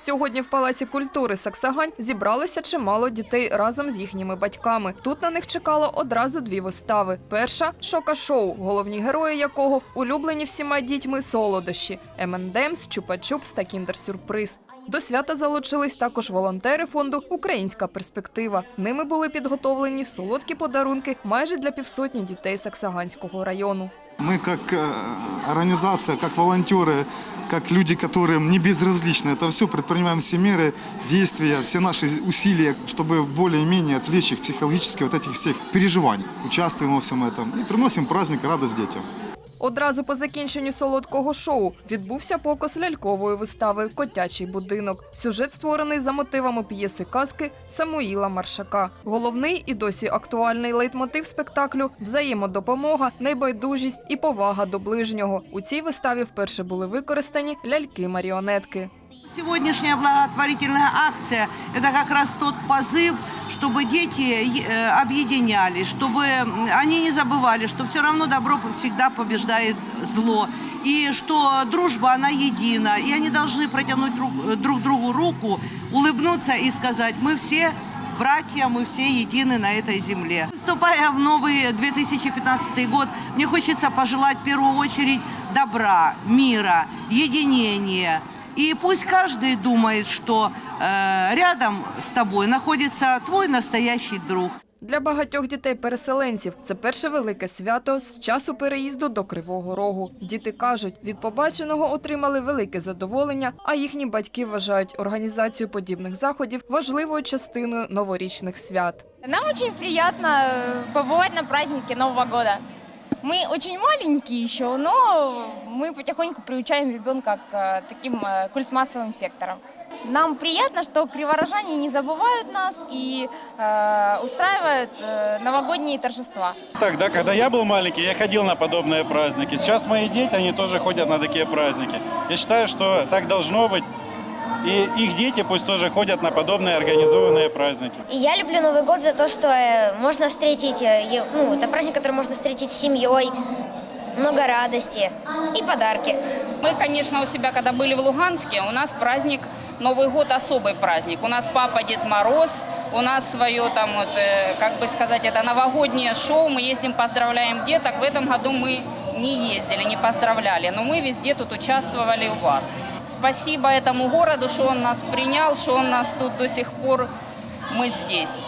Сьогодні в Палаці культури Саксагань зібралося чимало дітей разом з їхніми батьками. Тут на них чекало одразу дві вистави. Перша шока-шоу, головні герої якого улюблені всіма дітьми солодощі M&M's, Чупа-Чупс та Кіндер-сюрприз. До свята залучились також волонтери фонду Українська перспектива. Ними були підготовлені солодкі подарунки майже для півсотні дітей Саксаганського району. Мы как э, организация, как волонтеры, как люди, которым не безразлично это все, предпринимаем все меры, действия, все наши усилия, чтобы более-менее отвлечь их психологически от этих всех переживаний. Участвуем во всем этом и приносим праздник и радость детям. Одразу по закінченню солодкого шоу відбувся показ лялькової вистави Котячий будинок. Сюжет створений за мотивами п'єси казки Самуїла Маршака. Головний і досі актуальний лейтмотив спектаклю взаємодопомога, небайдужість і повага до ближнього. У цій виставі вперше були використані ляльки-маріонетки. Сегодняшняя благотворительная акция – это как раз тот чтобы дети э, объединялись, чтобы м, они не забывали, что все равно добро всегда побеждает зло, и что дружба, она едина, и они должны протянуть ру- друг другу руку, улыбнуться и сказать «мы все братья, мы все едины на этой земле». Вступая в новый 2015 год, мне хочется пожелать в первую очередь добра, мира, единения. И пусть каждый думает, что э, рядом с тобой находится твой настоящий друг. Для багатьох дітей-переселенців це перше велике свято з часу переїзду до Кривого Рогу. Діти кажуть, від побаченого отримали велике задоволення, а їхні батьки вважають організацію подібних заходів важливою частиною новорічних свят. Нам очень приятно э, побывать на празднике Нового года. Мы очень маленькие еще, но мы потихоньку приучаем ребенка к э, таким э, культмассовым секторам. Нам приятно, что криворожане не забывают нас и э, устраивают э, новогодние торжества. Тогда, когда я был маленький, я ходил на подобные праздники. Сейчас мои дети, они тоже ходят на такие праздники. Я считаю, что так должно быть. И их дети пусть тоже ходят на подобные организованные праздники. И я люблю Новый год за то, что э, можно встретить, э, е- ну, это праздник, который можно встретить с семьей, много радости и подарки. Мы, конечно, у себя, когда были в Луганске, у нас праздник, Новый год особый праздник. У нас папа Дед Мороз, у нас свое там, вот, э, как бы сказать, это новогоднее шоу, мы ездим, поздравляем деток. В этом году мы не ездили, не поздравляли, но мы везде тут участвовали у вас. Спасибо этому городу, что он нас принял, что он нас тут до сих пор, мы здесь.